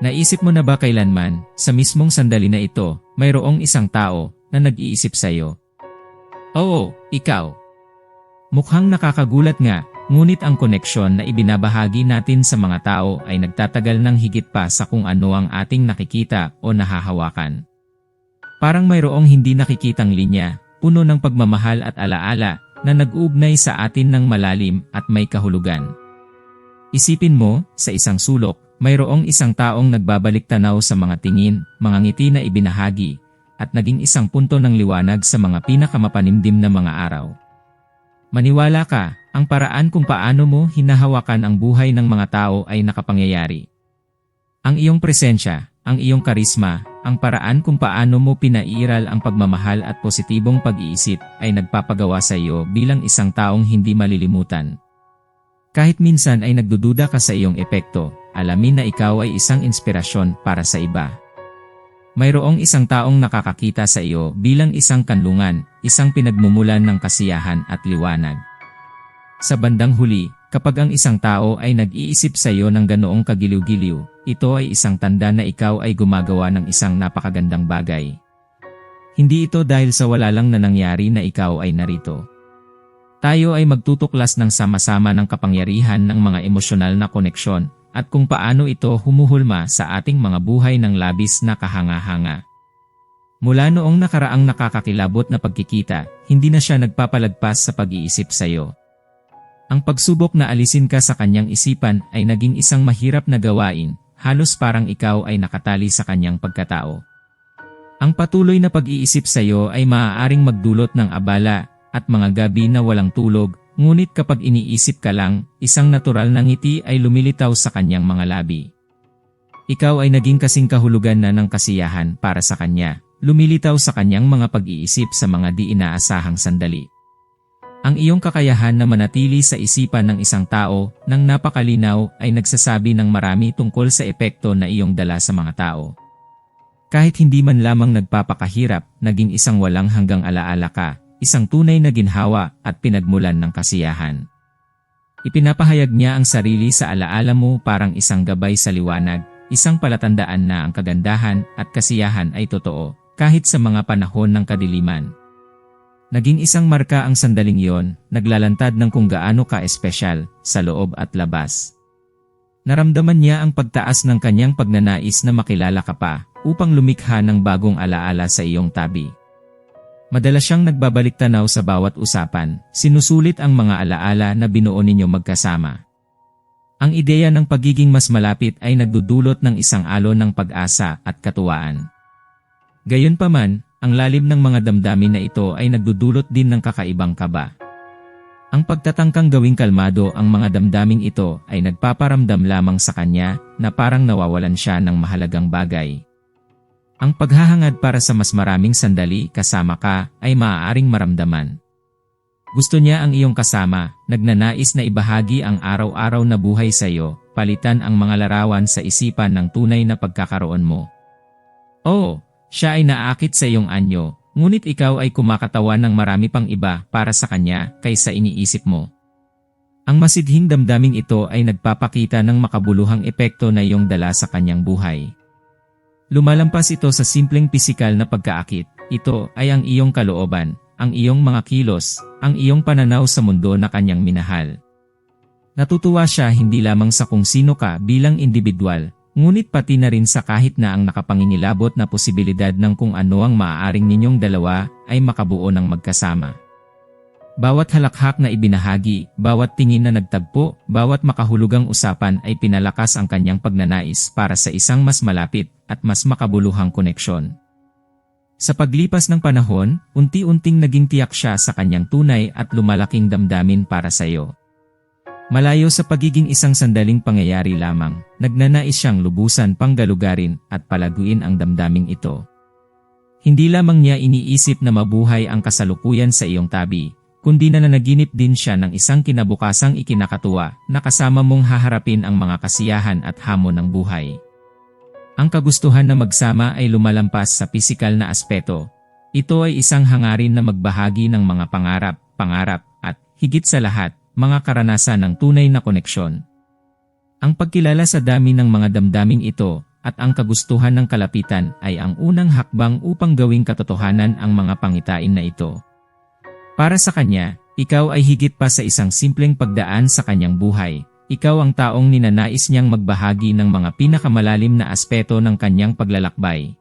Naisip mo na ba kailanman, sa mismong sandali na ito, mayroong isang tao na nag-iisip sa'yo? Oo, ikaw. Mukhang nakakagulat nga, ngunit ang koneksyon na ibinabahagi natin sa mga tao ay nagtatagal ng higit pa sa kung ano ang ating nakikita o nahahawakan. Parang mayroong hindi nakikitang linya, puno ng pagmamahal at alaala na nag-uugnay sa atin ng malalim at may kahulugan. Isipin mo, sa isang sulok, mayroong isang taong nagbabalik tanaw sa mga tingin, mga ngiti na ibinahagi, at naging isang punto ng liwanag sa mga pinakamapanimdim na mga araw. Maniwala ka, ang paraan kung paano mo hinahawakan ang buhay ng mga tao ay nakapangyayari. Ang iyong presensya, ang iyong karisma, ang paraan kung paano mo pinairal ang pagmamahal at positibong pag-iisip ay nagpapagawa sa iyo bilang isang taong hindi malilimutan. Kahit minsan ay nagdududa ka sa iyong epekto, alamin na ikaw ay isang inspirasyon para sa iba. Mayroong isang taong nakakakita sa iyo bilang isang kanlungan, isang pinagmumulan ng kasiyahan at liwanag. Sa bandang huli, kapag ang isang tao ay nag-iisip sa iyo ng ganoong kagiliw-giliw, ito ay isang tanda na ikaw ay gumagawa ng isang napakagandang bagay. Hindi ito dahil sa wala lang na nangyari na ikaw ay narito. Tayo ay magtutuklas ng sama-sama ng kapangyarihan ng mga emosyonal na koneksyon at kung paano ito humuhulma sa ating mga buhay ng labis na kahanga-hanga. Mula noong nakaraang nakakakilabot na pagkikita, hindi na siya nagpapalagpas sa pag-iisip sa iyo. Ang pagsubok na alisin ka sa kanyang isipan ay naging isang mahirap na gawain, halos parang ikaw ay nakatali sa kanyang pagkatao. Ang patuloy na pag-iisip sa iyo ay maaaring magdulot ng abala, at mga gabi na walang tulog, ngunit kapag iniisip ka lang, isang natural na ngiti ay lumilitaw sa kanyang mga labi. Ikaw ay naging kasing kahulugan na ng kasiyahan para sa kanya, lumilitaw sa kanyang mga pag-iisip sa mga di inaasahang sandali. Ang iyong kakayahan na manatili sa isipan ng isang tao nang napakalinaw ay nagsasabi ng marami tungkol sa epekto na iyong dala sa mga tao. Kahit hindi man lamang nagpapakahirap, naging isang walang hanggang alaala ka, isang tunay na ginhawa at pinagmulan ng kasiyahan. Ipinapahayag niya ang sarili sa alaala mo parang isang gabay sa liwanag, isang palatandaan na ang kagandahan at kasiyahan ay totoo, kahit sa mga panahon ng kadiliman. Naging isang marka ang sandaling iyon, naglalantad ng kung gaano ka-espesyal sa loob at labas. Naramdaman niya ang pagtaas ng kanyang pagnanais na makilala ka pa upang lumikha ng bagong alaala sa iyong tabi. Madalas siyang nagbabalik tanaw sa bawat usapan, sinusulit ang mga alaala na binuo ninyo magkasama. Ang ideya ng pagiging mas malapit ay nagdudulot ng isang alon ng pag-asa at katuwaan. Gayunpaman, ang lalim ng mga damdamin na ito ay nagdudulot din ng kakaibang kaba. Ang pagtatangkang gawing kalmado ang mga damdaming ito ay nagpaparamdam lamang sa kanya na parang nawawalan siya ng mahalagang bagay. Ang paghahangad para sa mas maraming sandali kasama ka ay maaaring maramdaman. Gusto niya ang iyong kasama, nagnanais na ibahagi ang araw-araw na buhay sa iyo, palitan ang mga larawan sa isipan ng tunay na pagkakaroon mo. Oo, siya ay naakit sa iyong anyo, ngunit ikaw ay kumakatawan ng marami pang iba para sa kanya kaysa iniisip mo. Ang masidhing damdaming ito ay nagpapakita ng makabuluhang epekto na iyong dala sa kanyang buhay. Lumalampas ito sa simpleng pisikal na pagkaakit. Ito ay ang iyong kalooban, ang iyong mga kilos, ang iyong pananaw sa mundo na kanyang minahal. Natutuwa siya hindi lamang sa kung sino ka bilang individual, ngunit pati na rin sa kahit na ang nakapangingilabot na posibilidad ng kung ano ang maaaring ninyong dalawa ay makabuo ng magkasama. Bawat halakhak na ibinahagi, bawat tingin na nagtagpo, bawat makahulugang usapan ay pinalakas ang kanyang pagnanais para sa isang mas malapit at mas makabuluhang koneksyon. Sa paglipas ng panahon, unti-unting naging tiyak siya sa kanyang tunay at lumalaking damdamin para sa iyo. Malayo sa pagiging isang sandaling pangyayari lamang, nagnanais siyang lubusan panggalugarin at palaguin ang damdaming ito. Hindi lamang niya iniisip na mabuhay ang kasalukuyan sa iyong tabi, kundi na nanaginip din siya ng isang kinabukasang ikinakatuwa na kasama mong haharapin ang mga kasiyahan at hamon ng buhay. Ang kagustuhan na magsama ay lumalampas sa pisikal na aspeto. Ito ay isang hangarin na magbahagi ng mga pangarap, pangarap, at higit sa lahat, mga karanasan ng tunay na koneksyon. Ang pagkilala sa dami ng mga damdaming ito at ang kagustuhan ng kalapitan ay ang unang hakbang upang gawing katotohanan ang mga pangitain na ito. Para sa kanya, ikaw ay higit pa sa isang simpleng pagdaan sa kanyang buhay. Ikaw ang taong ninanais niyang magbahagi ng mga pinakamalalim na aspeto ng kanyang paglalakbay.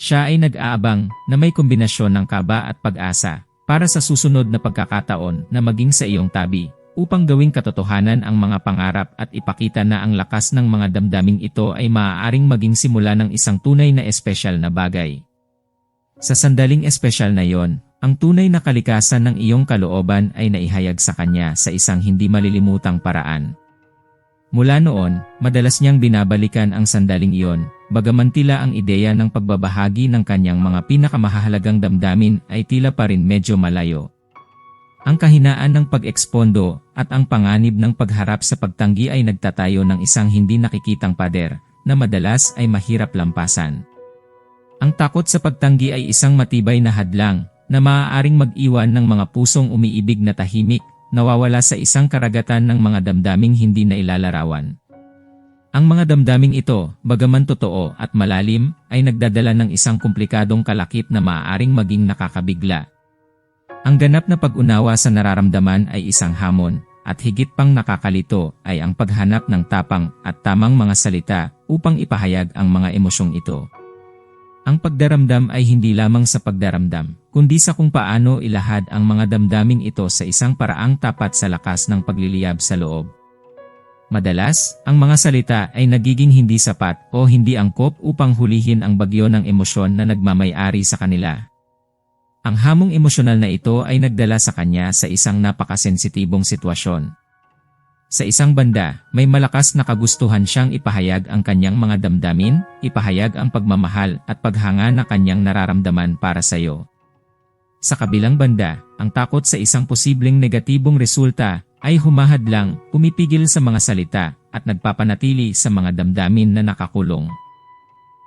Siya ay nag-aabang na may kombinasyon ng kaba at pag-asa para sa susunod na pagkakataon na maging sa iyong tabi upang gawing katotohanan ang mga pangarap at ipakita na ang lakas ng mga damdaming ito ay maaaring maging simula ng isang tunay na espesyal na bagay. Sa sandaling espesyal na yon, ang tunay na kalikasan ng iyong kalooban ay naihayag sa kanya sa isang hindi malilimutang paraan. Mula noon, madalas niyang binabalikan ang sandaling iyon, bagaman tila ang ideya ng pagbabahagi ng kanyang mga pinakamahalagang damdamin ay tila pa rin medyo malayo. Ang kahinaan ng pag-ekspondo at ang panganib ng pagharap sa pagtanggi ay nagtatayo ng isang hindi nakikitang pader na madalas ay mahirap lampasan. Ang takot sa pagtanggi ay isang matibay na hadlang na maaaring mag-iwan ng mga pusong umiibig na tahimik, nawawala sa isang karagatan ng mga damdaming hindi na ilalarawan. Ang mga damdaming ito, bagaman totoo at malalim, ay nagdadala ng isang komplikadong kalakip na maaaring maging nakakabigla ang ganap na pag-unawa sa nararamdaman ay isang hamon, at higit pang nakakalito ay ang paghanap ng tapang at tamang mga salita upang ipahayag ang mga emosyong ito. Ang pagdaramdam ay hindi lamang sa pagdaramdam, kundi sa kung paano ilahad ang mga damdaming ito sa isang paraang tapat sa lakas ng pagliliyab sa loob. Madalas, ang mga salita ay nagiging hindi sapat o hindi angkop upang hulihin ang bagyo ng emosyon na nagmamayari sa kanila. Ang hamong emosyonal na ito ay nagdala sa kanya sa isang napakasensitibong sitwasyon. Sa isang banda, may malakas na kagustuhan siyang ipahayag ang kanyang mga damdamin, ipahayag ang pagmamahal at paghanga na kanyang nararamdaman para sa iyo. Sa kabilang banda, ang takot sa isang posibleng negatibong resulta ay humahadlang, pumipigil sa mga salita at nagpapanatili sa mga damdamin na nakakulong.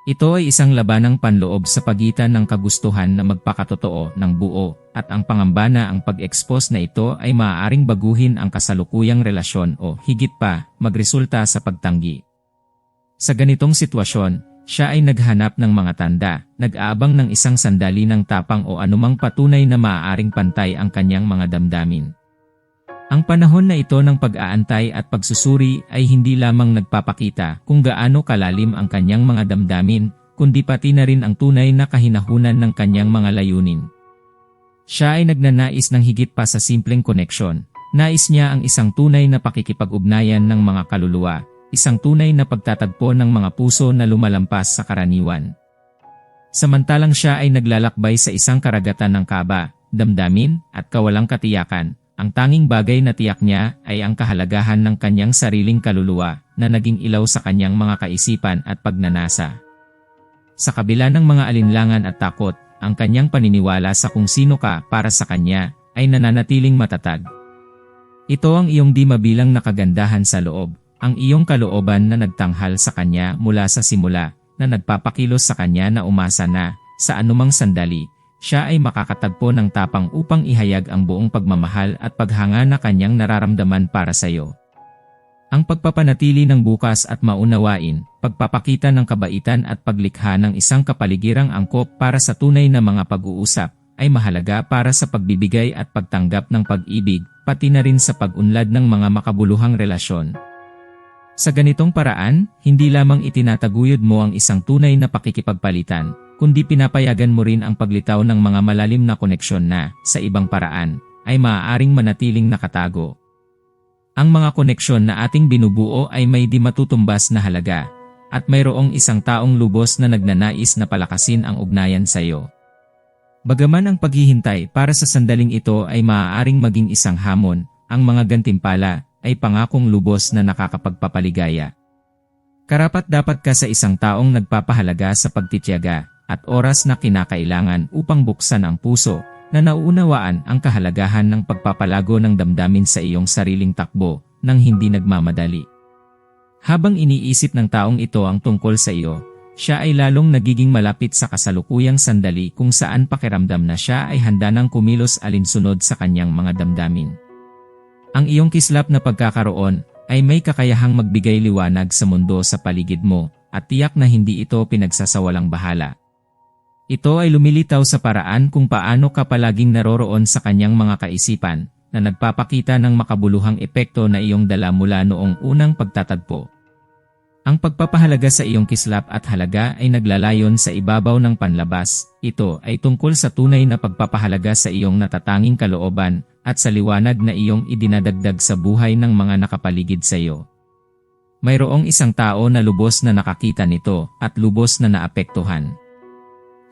Ito ay isang labanang panloob sa pagitan ng kagustuhan na magpakatotoo ng buo at ang pangamba na ang pag-expose na ito ay maaaring baguhin ang kasalukuyang relasyon o higit pa, magresulta sa pagtanggi. Sa ganitong sitwasyon, siya ay naghanap ng mga tanda, nag-aabang ng isang sandali ng tapang o anumang patunay na maaaring pantay ang kanyang mga damdamin. Ang panahon na ito ng pag-aantay at pagsusuri ay hindi lamang nagpapakita kung gaano kalalim ang kanyang mga damdamin, kundi pati na rin ang tunay na kahinahunan ng kanyang mga layunin. Siya ay nagnanais ng higit pa sa simpleng koneksyon. Nais niya ang isang tunay na pakikipag-ugnayan ng mga kaluluwa, isang tunay na pagtatagpo ng mga puso na lumalampas sa karaniwan. Samantalang siya ay naglalakbay sa isang karagatan ng kaba, damdamin, at kawalang katiyakan, ang tanging bagay na tiyak niya ay ang kahalagahan ng kanyang sariling kaluluwa na naging ilaw sa kanyang mga kaisipan at pagnanasa. Sa kabila ng mga alinlangan at takot, ang kanyang paniniwala sa kung sino ka para sa kanya ay nananatiling matatag. Ito ang iyong di mabilang na kagandahan sa loob, ang iyong kalooban na nagtanghal sa kanya mula sa simula, na nagpapakilos sa kanya na umasa na, sa anumang sandali, siya ay makakatagpo ng tapang upang ihayag ang buong pagmamahal at paghanga na kanyang nararamdaman para sa iyo. Ang pagpapanatili ng bukas at maunawain, pagpapakita ng kabaitan at paglikha ng isang kapaligirang angkop para sa tunay na mga pag-uusap, ay mahalaga para sa pagbibigay at pagtanggap ng pag-ibig, pati na rin sa pag-unlad ng mga makabuluhang relasyon. Sa ganitong paraan, hindi lamang itinataguyod mo ang isang tunay na pakikipagpalitan, kundi pinapayagan mo rin ang paglitaw ng mga malalim na koneksyon na, sa ibang paraan, ay maaaring manatiling nakatago. Ang mga koneksyon na ating binubuo ay may di matutumbas na halaga, at mayroong isang taong lubos na nagnanais na palakasin ang ugnayan sa iyo. Bagaman ang paghihintay para sa sandaling ito ay maaaring maging isang hamon, ang mga gantimpala ay pangakong lubos na nakakapagpapaligaya. Karapat dapat ka sa isang taong nagpapahalaga sa pagtitiyaga, at oras na kinakailangan upang buksan ang puso na nauunawaan ang kahalagahan ng pagpapalago ng damdamin sa iyong sariling takbo nang hindi nagmamadali. Habang iniisip ng taong ito ang tungkol sa iyo, siya ay lalong nagiging malapit sa kasalukuyang sandali kung saan pakiramdam na siya ay handa ng kumilos alinsunod sa kanyang mga damdamin. Ang iyong kislap na pagkakaroon ay may kakayahang magbigay liwanag sa mundo sa paligid mo at tiyak na hindi ito pinagsasawalang bahala. Ito ay lumilitaw sa paraan kung paano ka palaging naroroon sa kanyang mga kaisipan na nagpapakita ng makabuluhang epekto na iyong dala mula noong unang pagtatagpo. Ang pagpapahalaga sa iyong kislap at halaga ay naglalayon sa ibabaw ng panlabas. Ito ay tungkol sa tunay na pagpapahalaga sa iyong natatanging kalooban at sa liwanag na iyong idinadagdag sa buhay ng mga nakapaligid sa iyo. Mayroong isang tao na lubos na nakakita nito at lubos na naapektuhan.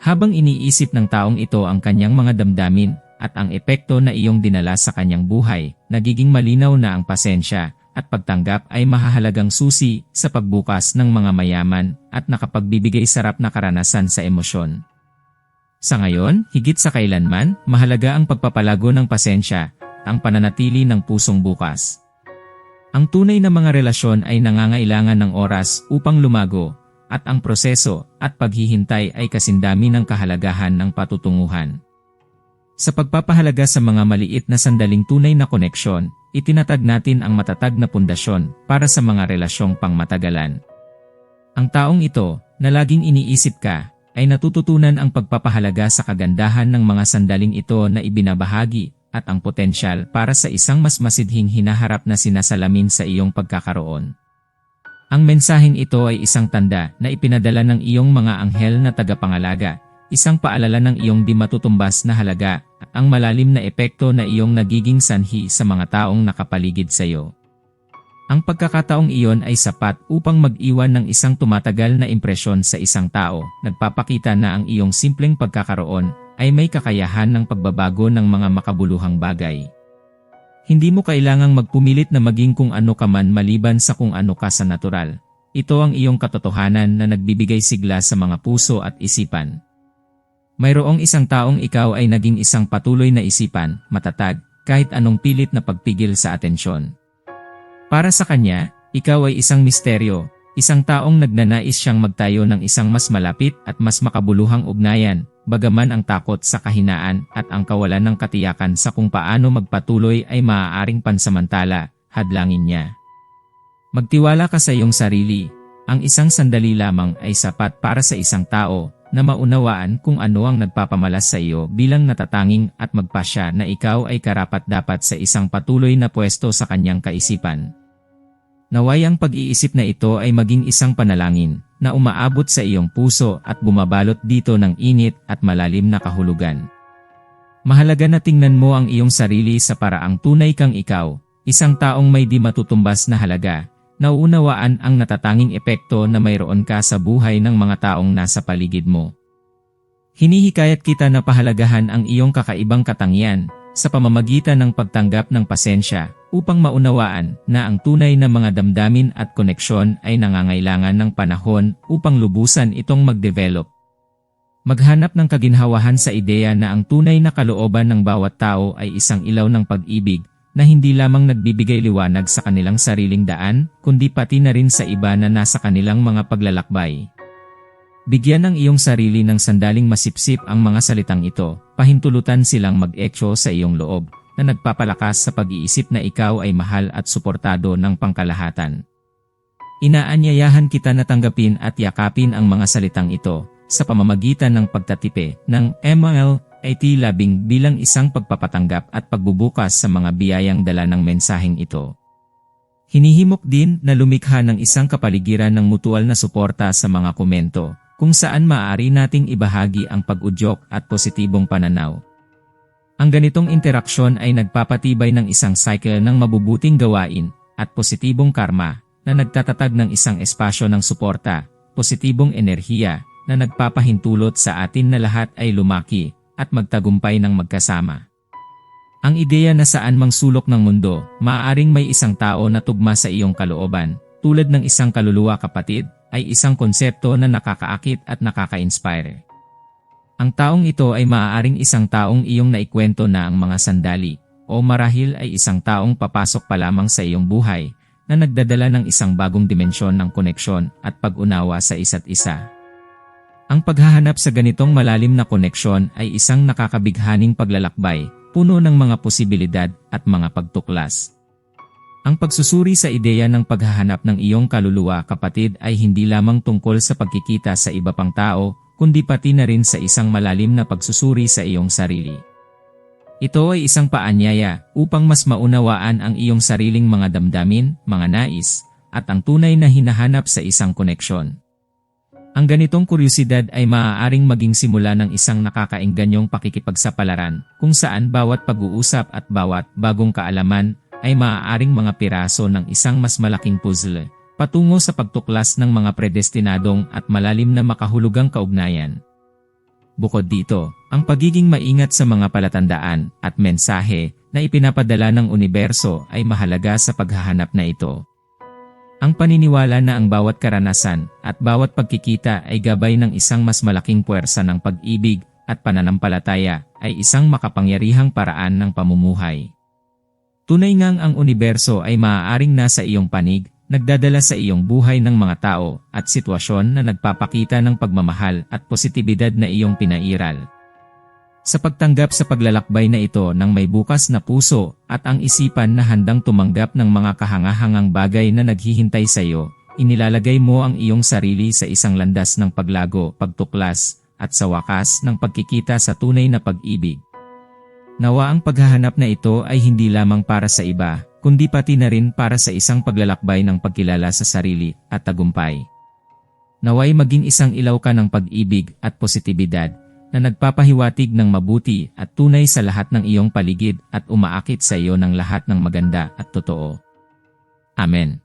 Habang iniisip ng taong ito ang kanyang mga damdamin at ang epekto na iyong dinala sa kanyang buhay, nagiging malinaw na ang pasensya at pagtanggap ay mahahalagang susi sa pagbukas ng mga mayaman at nakapagbibigay sarap na karanasan sa emosyon. Sa ngayon, higit sa kailanman, mahalaga ang pagpapalago ng pasensya, ang pananatili ng pusong bukas. Ang tunay na mga relasyon ay nangangailangan ng oras upang lumago at ang proseso at paghihintay ay kasindami ng kahalagahan ng patutunguhan. Sa pagpapahalaga sa mga maliit na sandaling tunay na koneksyon, itinatag natin ang matatag na pundasyon para sa mga relasyong pangmatagalan. Ang taong ito, na laging iniisip ka, ay natututunan ang pagpapahalaga sa kagandahan ng mga sandaling ito na ibinabahagi at ang potensyal para sa isang mas masidhing hinaharap na sinasalamin sa iyong pagkakaroon. Ang mensaheng ito ay isang tanda na ipinadala ng iyong mga anghel na tagapangalaga, isang paalala ng iyong di matutumbas na halaga ang malalim na epekto na iyong nagiging sanhi sa mga taong nakapaligid sa iyo. Ang pagkakataong iyon ay sapat upang mag-iwan ng isang tumatagal na impresyon sa isang tao, nagpapakita na ang iyong simpleng pagkakaroon ay may kakayahan ng pagbabago ng mga makabuluhang bagay. Hindi mo kailangang magpumilit na maging kung ano ka man maliban sa kung ano ka sa natural. Ito ang iyong katotohanan na nagbibigay sigla sa mga puso at isipan. Mayroong isang taong ikaw ay naging isang patuloy na isipan, matatag, kahit anong pilit na pagpigil sa atensyon. Para sa kanya, ikaw ay isang misteryo, isang taong nagnanais siyang magtayo ng isang mas malapit at mas makabuluhang ugnayan, bagaman ang takot sa kahinaan at ang kawalan ng katiyakan sa kung paano magpatuloy ay maaaring pansamantala, hadlangin niya. Magtiwala ka sa iyong sarili, ang isang sandali lamang ay sapat para sa isang tao na maunawaan kung ano ang nagpapamalas sa iyo bilang natatanging at magpasya na ikaw ay karapat-dapat sa isang patuloy na pwesto sa kanyang kaisipan. Naway ang pag-iisip na ito ay maging isang panalangin na umaabot sa iyong puso at bumabalot dito ng init at malalim na kahulugan. Mahalaga na tingnan mo ang iyong sarili sa paraang tunay kang ikaw, isang taong may di matutumbas na halaga, nauunawaan ang natatanging epekto na mayroon ka sa buhay ng mga taong nasa paligid mo. Hinihikayat kita na pahalagahan ang iyong kakaibang katangian sa pamamagitan ng pagtanggap ng pasensya upang maunawaan na ang tunay na mga damdamin at koneksyon ay nangangailangan ng panahon upang lubusan itong mag-develop. Maghanap ng kaginhawahan sa ideya na ang tunay na kalooban ng bawat tao ay isang ilaw ng pag-ibig na hindi lamang nagbibigay liwanag sa kanilang sariling daan, kundi pati na rin sa iba na nasa kanilang mga paglalakbay. Bigyan ng iyong sarili ng sandaling masipsip ang mga salitang ito, pahintulutan silang mag-echo sa iyong loob, na nagpapalakas sa pag-iisip na ikaw ay mahal at suportado ng pangkalahatan. Inaanyayahan kita na tanggapin at yakapin ang mga salitang ito sa pamamagitan ng pagtatipe ng MLAT labing bilang isang pagpapatanggap at pagbubukas sa mga biyayang dala ng mensaheng ito. Hinihimok din na lumikha ng isang kapaligiran ng mutual na suporta sa mga komento, kung saan maaari nating ibahagi ang pag-udyok at positibong pananaw. Ang ganitong interaksyon ay nagpapatibay ng isang cycle ng mabubuting gawain at positibong karma na nagtatatag ng isang espasyo ng suporta, positibong enerhiya na nagpapahintulot sa atin na lahat ay lumaki at magtagumpay ng magkasama. Ang ideya na saan mang sulok ng mundo, maaaring may isang tao na tugma sa iyong kalooban, tulad ng isang kaluluwa kapatid, ay isang konsepto na nakakaakit at nakaka-inspire. Ang taong ito ay maaaring isang taong iyong naikwento na ang mga sandali, o marahil ay isang taong papasok pa lamang sa iyong buhay, na nagdadala ng isang bagong dimensyon ng koneksyon at pag-unawa sa isa't isa. Ang paghahanap sa ganitong malalim na koneksyon ay isang nakakabighaning paglalakbay, puno ng mga posibilidad at mga pagtuklas. Ang pagsusuri sa ideya ng paghahanap ng iyong kaluluwa kapatid ay hindi lamang tungkol sa pagkikita sa iba pang tao, kundi pati na rin sa isang malalim na pagsusuri sa iyong sarili. Ito ay isang paanyaya upang mas maunawaan ang iyong sariling mga damdamin, mga nais, at ang tunay na hinahanap sa isang koneksyon. Ang ganitong kuryosidad ay maaaring maging simula ng isang nakakaingganyong pakikipagsapalaran kung saan bawat pag-uusap at bawat bagong kaalaman ay maaaring mga piraso ng isang mas malaking puzzle patungo sa pagtuklas ng mga predestinadong at malalim na makahulugang kaugnayan. Bukod dito, ang pagiging maingat sa mga palatandaan at mensahe na ipinapadala ng universo ay mahalaga sa paghahanap na ito. Ang paniniwala na ang bawat karanasan at bawat pagkikita ay gabay ng isang mas malaking puwersa ng pag-ibig at pananampalataya ay isang makapangyarihang paraan ng pamumuhay. Tunay ngang ang universo ay maaaring nasa iyong panig, nagdadala sa iyong buhay ng mga tao at sitwasyon na nagpapakita ng pagmamahal at positibidad na iyong pinairal. Sa pagtanggap sa paglalakbay na ito ng may bukas na puso at ang isipan na handang tumanggap ng mga kahangahangang bagay na naghihintay sa iyo, inilalagay mo ang iyong sarili sa isang landas ng paglago, pagtuklas, at sa wakas ng pagkikita sa tunay na pag-ibig. Nawa ang paghahanap na ito ay hindi lamang para sa iba, kundi pati na rin para sa isang paglalakbay ng pagkilala sa sarili at tagumpay. Naway maging isang ilaw ka ng pag-ibig at positibidad na nagpapahiwatig ng mabuti at tunay sa lahat ng iyong paligid at umaakit sa iyo ng lahat ng maganda at totoo. Amen.